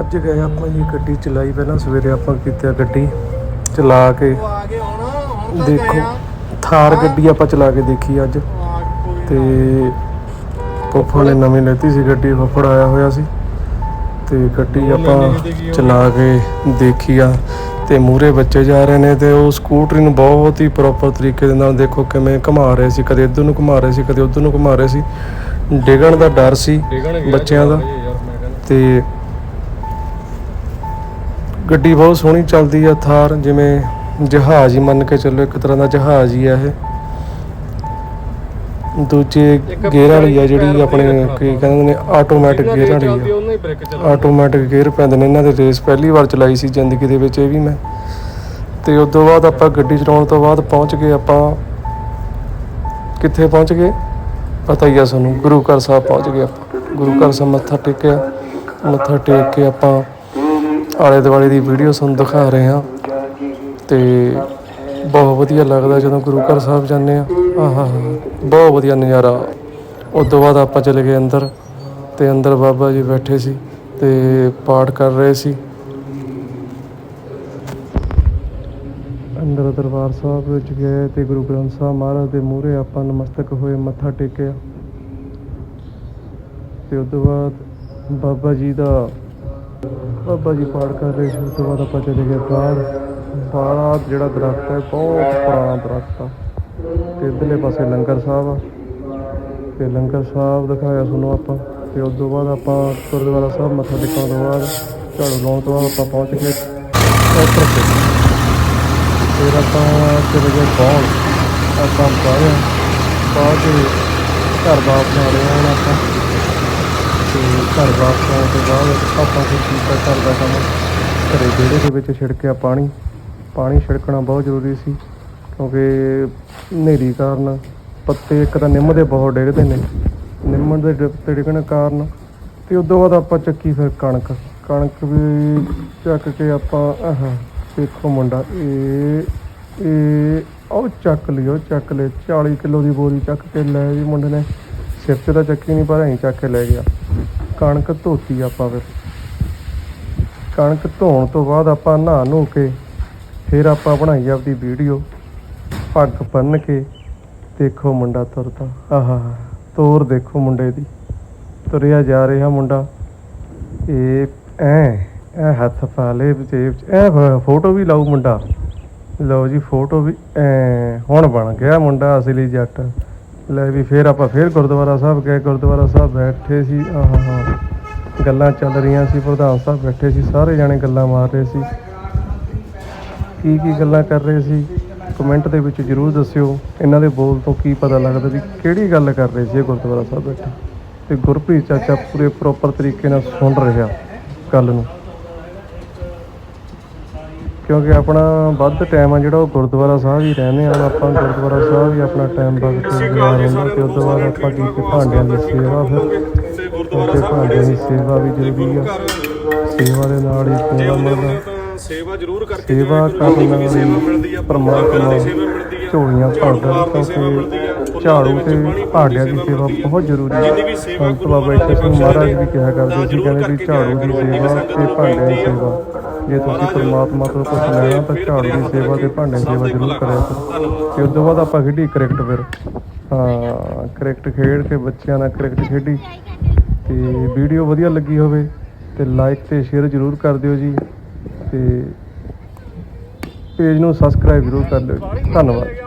ਅੱਜ ਗਏ ਆਪਾਂ ਜੀ ਗੱਡੀ ਚਲਾਈ ਪਹਿਲਾਂ ਸਵੇਰੇ ਆਪਾਂ ਕੀਤੀ ਗੱਡੀ ਚਲਾ ਕੇ। ਦੇਖੋ। ਥਾਰ ਗੱਡੀ ਆਪਾਂ ਚਲਾ ਕੇ ਦੇਖੀ ਅੱਜ। ਤੇ ਫੁੱਫੜ ਨੇ ਨਵੀਂ ਲੈਤੀ ਸੀ ਗੱਡੀ ਫੁੱਫੜ ਆਇਆ ਹੋਇਆ ਸੀ। ਤੇ ਗੱਡੀ ਆਪਾਂ ਚਲਾ ਕੇ ਦੇਖੀ ਆ। ਤੇ ਮੂਰੇ ਬੱਚੇ ਜਾ ਰਹੇ ਨੇ ਤੇ ਉਹ ਸਕੂਟਰੀ ਨੂੰ ਬਹੁਤ ਹੀ ਪ੍ਰੋਪਰ ਤਰੀਕੇ ਦੇ ਨਾਲ ਦੇਖੋ ਕਿਵੇਂ ਘੁਮਾ ਰਹੇ ਸੀ ਕਦੇ ਇੱਧਰ ਨੂੰ ਘੁਮਾ ਰਹੇ ਸੀ ਕਦੇ ਉੱਧਰ ਨੂੰ ਘੁਮਾ ਰਹੇ ਸੀ। ਡਿੱਗਣ ਦਾ ਡਰ ਸੀ ਬੱਚਿਆਂ ਦਾ। ਤੇ ਗੱਡੀ ਬਹੁਤ ਸੋਹਣੀ ਚੱਲਦੀ ਆ ਥਾਰ ਜਿਵੇਂ ਜਹਾਜ਼ ਹੀ ਮੰਨ ਕੇ ਚੱਲੋ ਇੱਕ ਤਰ੍ਹਾਂ ਦਾ ਜਹਾਜ਼ ਹੀ ਆ ਇਹ। ਦੂਜੇ ਗੇਅਰ ਵਾਲੀ ਆ ਜਿਹੜੀ ਆਪਣੇ ਕੀ ਕਹਿੰਦੇ ਨੇ ਆਟੋਮੈਟਿਕ ਗੇਅਰ ਵਾਲੀ ਆ। ਆਟੋਮੈਟਿਕ ਗੇਅਰ ਪੈਂਦੇ ਨੇ ਇਹਨਾਂ ਦੇ ਰੇਸ ਪਹਿਲੀ ਵਾਰ ਚਲਾਈ ਸੀ ਜ਼ਿੰਦਗੀ ਦੇ ਵਿੱਚ ਇਹ ਵੀ ਮੈਂ। ਤੇ ਉਸ ਤੋਂ ਬਾਅਦ ਆਪਾਂ ਗੱਡੀ ਚਲਾਉਣ ਤੋਂ ਬਾਅਦ ਪਹੁੰਚ ਗਏ ਆਪਾਂ। ਕਿੱਥੇ ਪਹੁੰਚ ਗਏ? ਪਤਾ ਹੀ ਆ ਸਾਨੂੰ ਗੁਰੂ ਘਰ ਸਾਹਿਬ ਪਹੁੰਚ ਗਏ ਆਪਾਂ। ਗੁਰੂ ਘਰ ਸਾਹਿਬ ਮੱਥਾ ਟੇਕਿਆ। ਮੱਥਾ ਟੇਕ ਕੇ ਆਪਾਂ ਆਲੇ ਦੁਆਲੇ ਦੀ ਵੀਡੀਓ ਤੁਹਾਨੂੰ ਦਿਖਾ ਰਹੇ ਹਾਂ। ਤੇ ਬਹੁਤ ਵਧੀਆ ਲੱਗਦਾ ਜਦੋਂ ਗੁਰੂ ਘਰ ਸਾਹਿਬ ਜਾਂਦੇ ਆ ਆਹਾ, ਬਹੁਤ ਵਧੀਆ ਨਜ਼ਾਰਾ। ਉਸ ਤੋਂ ਬਾਅਦ ਆਪਾਂ ਚਲੇ ਗਏ ਅੰਦਰ ਤੇ ਅੰਦਰ ਬਾਬਾ ਜੀ ਬੈਠੇ ਸੀ ਤੇ ਪਾਠ ਕਰ ਰਹੇ ਸੀ। ਅੰਦਰ ਦਰਬਾਰ ਸਾਹਿਬ ਵਿੱਚ ਗਏ ਤੇ ਗੁਰੂ ਗ੍ਰੰਥ ਸਾਹਿਬ ਮਹਾਰਾਜ ਦੇ ਮੂਹਰੇ ਆਪਾਂ ਨਮਸਤਕ ਹੋਏ, ਮੱਥਾ ਟੇਕਿਆ। ਤੇ ਉਸ ਤੋਂ ਬਾਅਦ ਬਾਬਾ ਜੀ ਦਾ ਬਾਬਾ ਜੀ ਪਾਠ ਕਰ ਰਹੇ ਸੀ, ਉਸ ਤੋਂ ਬਾਅਦ ਆਪਾਂ ਚਲੇ ਗਏ ਬਾਹਰ। ਬਾਹਰ ਜਿਹੜਾ ਦਰਖਤ ਹੈ, ਬਹੁਤ ਪੁਰਾਣਾ ਦਰਖਤ ਆ। ਤੇ ਇਧਰਲੇ ਪਾਸੇ ਲੰਗਰ ਸਾਹਿਬ ਆ। ਤੇ ਲੰਗਰ ਸਾਹਿਬ ਦਿਖਾਇਆ ਤੁਹਾਨੂੰ ਆਪਾਂ। ਤੇ ਉਸ ਤੋਂ ਬਾਅਦ ਆਪਾਂ ਗੁਰਦੁਆਰਾ ਸਾਹਿਬ ਮੱਥਾ ਟੇਕਣ ਤੋਂ ਬਾਅਦ ਝਾੜੂ ਲਾਉਣ ਤੋਂ ਬਾਅਦ ਆਪਾਂ ਪਹੁੰਚ ਗਏ। ਉੱਪਰ ਤੇ। ਫਿਰ ਆਪਾਂ ਚਲੇ ਗਏ ਬਾਹਰ। ਆਪਾਂ ਬਾਹਰ ਬਾਹਰ ਕੇ ਘਰ ਵਾਪਸ ਆ ਰਹੇ ਹਾਂ ਹੁਣ ਆਪਾਂ। ਘਰ ਵਾਪਸ ਆਉਣ ਤੋਂ ਬਾਅਦ ਆਪਾਂ ਫਿਰ ਕੀਤਾ ਘਰ ਦਾ ਕੰਮ ਘਰੇ ਵਿਹੜੇ ਦੇ ਵਿੱਚ ਛਿੜਕਿਆ ਪਾਣੀ ਪਾਣੀ ਛਿੜਕਣਾ ਬਹੁਤ ਜ਼ਰੂਰੀ ਸੀ ਕਿਉਂਕਿ ਹਨੇਰੀ ਕਾਰਨ ਪੱਤੇ ਇੱਕ ਤਾਂ ਨਿੰਮ ਦੇ ਬਹੁਤ ਡਿੱਗਦੇ ਨੇ, ਨਿੰਮ ਦੇ ਡਿ- ਪੱਤੇ ਡਿੱਗਣ ਕਾਰਨ ਤੇ ਉਦੋਂ ਬਾਅਦ ਆਪਾਂ ਚੱਕੀ ਫਿਰ ਕਣਕ ਕਣਕ ਵੀ ਚੱਕ ਕੇ ਆਪਾਂ, ਆਹ ਦੇਖੋ ਮੁੰਡਾ, ਇਹ ਇਹ ਉਹ ਚੱਕ ਲਿਓ, ਚੱਕ ਲੈ 40 ਕਿਲੋ ਦੀ ਬੋਰੀ ਚੱਕ ਕੇ ਲੈ ਜੀ ਮੁੰਡੇ ਨੇ, ਸਿਰ ਤੇ ਤਾਂ ਚੱਕੀ ਨਹੀਂ ਪਰ ਐਂ ਚੱਕ ਕੇ ਲੈ ਗਿਆ। ਕਣਕ ਧੋਤੀ ਆਪਾਂ ਫਿਰ। ਕਣਕ ਧੋਣ ਤੋਂ ਬਾਅਦ ਆਪਾਂ ਨਹਾ ਨੂ ਕੇ ਫਿਰ ਆਪਾਂ ਬਣਾਈ ਆਪਦੀ ਵੀਡੀਓ, ਪੱਗ ਬੰਨ ਕੇ ਦੇਖੋ ਮੁੰਡਾ ਤੁਰਦਾ। ਆਹਾ, ਤੋਰ ਦੇਖੋ ਮੁੰਡੇ ਦੀ। ਤੁਰਿਆ ਜਾ ਰਿਹਾ ਮੁੰਡਾ। ਇਹ ਐ ਐ ਹੱਥ ਪਾ ਲੇ ਜੇਬ ਚ। ਐ ਫੋਟੋ ਵੀ ਲਾਉ ਮੁੰਡਾ। ਲਓ ਜੀ, ਫੋਟੋ ਵੀ ਐ, ਹੁਣ ਬਣ ਗਿਆ ਮੁੰਡਾ ਅਸਲੀ ਜੱਟ। ਲੈ ਵੀ ਫੇਰ ਆਪਾਂ ਫੇਰ ਗੁਰਦੁਆਰਾ ਸਾਹਿਬ ਗਏ। ਗੁਰਦੁਆਰਾ ਸਾਹਿਬ ਬੈਠੇ ਸੀ, ਆਹਾ, ਗੱਲਾਂ ਚੱਲ ਰਹੀਆਂ ਸੀ। ਪ੍ਰਧਾਨ ਸਾਹਿਬ ਬੈਠੇ ਸੀ, ਸਾਰੇ ਜਾਣੇ ਗੱਲਾਂ ਮਾਰ ਰਹੇ ਸੀ। ਕੀ ਕੀ ਗੱਲਾਂ ਕਰ ਰਹੇ ਸੀ? ਕਮੈਂਟ ਦੇ ਵਿੱਚ ਜਰੂਰ ਦੱਸਿਓ। ਇਹਨਾਂ ਦੇ ਬੋਲ ਤੋਂ ਕੀ ਪਤਾ ਲੱਗਦਾ ਵੀ ਕਿਹੜੀ ਗੱਲ ਕਰ ਰਹੇ ਸੀ ਗੁਰਦੁਆਰਾ ਸਾਹਿਬ ਬੈਠੇ। ਤੇ ਗੁਰਪ੍ਰੀਤ ਚਾਚਾ ਪੂਰੇ ਪ੍ਰੋਪਰ ਤਰੀਕੇ ਨਾਲ ਸੁਣ ਰਿਹਾ ਗੱਲ ਨੂੰ। ਕਿਉਂਕਿ ਆਪਣਾ ਵੱਧ ਟਾਈਮ ਆ ਜਿਹੜਾ ਉਹ ਗੁਰਦੁਆਰਾ ਸਾਹਿਬ ਹੀ ਰਹਿੰਦੇ ਆ ਆਪਾਂ ਗੁਰਦੁਆਰਾ ਸਾਹਿਬ ਹੀ ਆਪਣਾ ਟਾਈਮ ਵਕਤ ਗੁਜ਼ਾਰ ਰਹਿੰਦਾ ਤੇ ਤੋਂ ਬਾਅਦ ਆਪਾਂ ਕੀਤੀ ਭਾਂਡਿਆਂ ਦੀ ਸੇਵਾ ਫਿਰ ਤੇ ਗੁਰਦੁਆਰਾ ਤੇ ਸਾਹਿਬ ਦੀ ਸੇਵਾ ਵੀ ਜ਼ਰੂਰੀ ਆ ਸੇਵਾ ਦੇ ਨਾਲ ਹੀ ਜੇ ਸੇਵਾ ਆਉਂਦੇ ਮਿਲਦਾ ਤਾਂ ਸੇਵਾ ਜ਼ਰੂਰ ਕਰਕੇ ਸੇਵਾ। ਕਰਨ ਵੀ ਸੇਵਾ ਮਿਲਦੀ ਨਾਲ ਆ ਪਰਮਾਤਮਾ ਦੀ ਸੇਵਾ ਮਿਲਦੀ ਆ ਝੋਲੀਆਂ ਭਰਦਾ ਕਿਉਂਕਿ ਫੁੱਲਾਂ ਝਾੜੂ ਤੇ ਭਾਂਡਿਆਂ ਦੀ ਸੇਵਾ। ਬਹੁਤ ਜ਼ਰੂਰੀ ਜਿੰਨੀ ਹੈ ਵੀ ਸੇਵਾ ਗੁਰੂ ਬਾਬਾ ਸਿੰਘ ਮਹਾਰਾਜ ਵੀ ਕਿਹਾ ਕਰਦੇ ਤਾਂ ਸੀ ਕਹਿੰਦੇ ਵੀ ਝਾੜੂ ਦੀ। ਸੇਵਾ ਤੇ ਭਾਂਡਿਆਂ ਦੀ। ਸੇਵਾ ਜੇ ਤੁਸੀਂ ਪਰਮਾਤਮਾ ਤੋਂ ਕੁਝ ਲੈਣਾ ਤਾਂ ਝਾੜੂ ਦੀ ਸੇਵਾ ਤੇ ਭਾਂਡਿਆਂ ਦੀ ਸੇਵਾ ਜ਼ਰੂਰ ਕਰਿਆ ਕਰੋ। ਤੇ ਉਸ ਤੋਂ ਬਾਅਦ ਆਪਾਂ ਖੇਡੀ ਕ੍ਰਿਕਟ ਫਿਰ। ਹਾਂ ਕ੍ਰਿਕਟ ਖੇਡ ਕੇ ਬੱਚਿਆਂ ਨਾਲ ਕ੍ਰਿਕਟ ਖੇਡੀ। ਤੇ ਵੀਡੀਓ ਵਧੀਆ ਲੱਗੀ ਹੋਵੇ ਤੇ ਲਾਈਕ ਤੇ ਸ਼ੇਅਰ ਜ਼ਰੂਰ ਕਰ ਦਿਓ ਜੀ। ਤੇ ਪੇਜ ਨੂੰ ਸਬਸਕ੍ਰਾਈਬ ਜ਼ਰੂਰ ਕਰ ਲਿਓ। ਧੰਨਵਾਦ।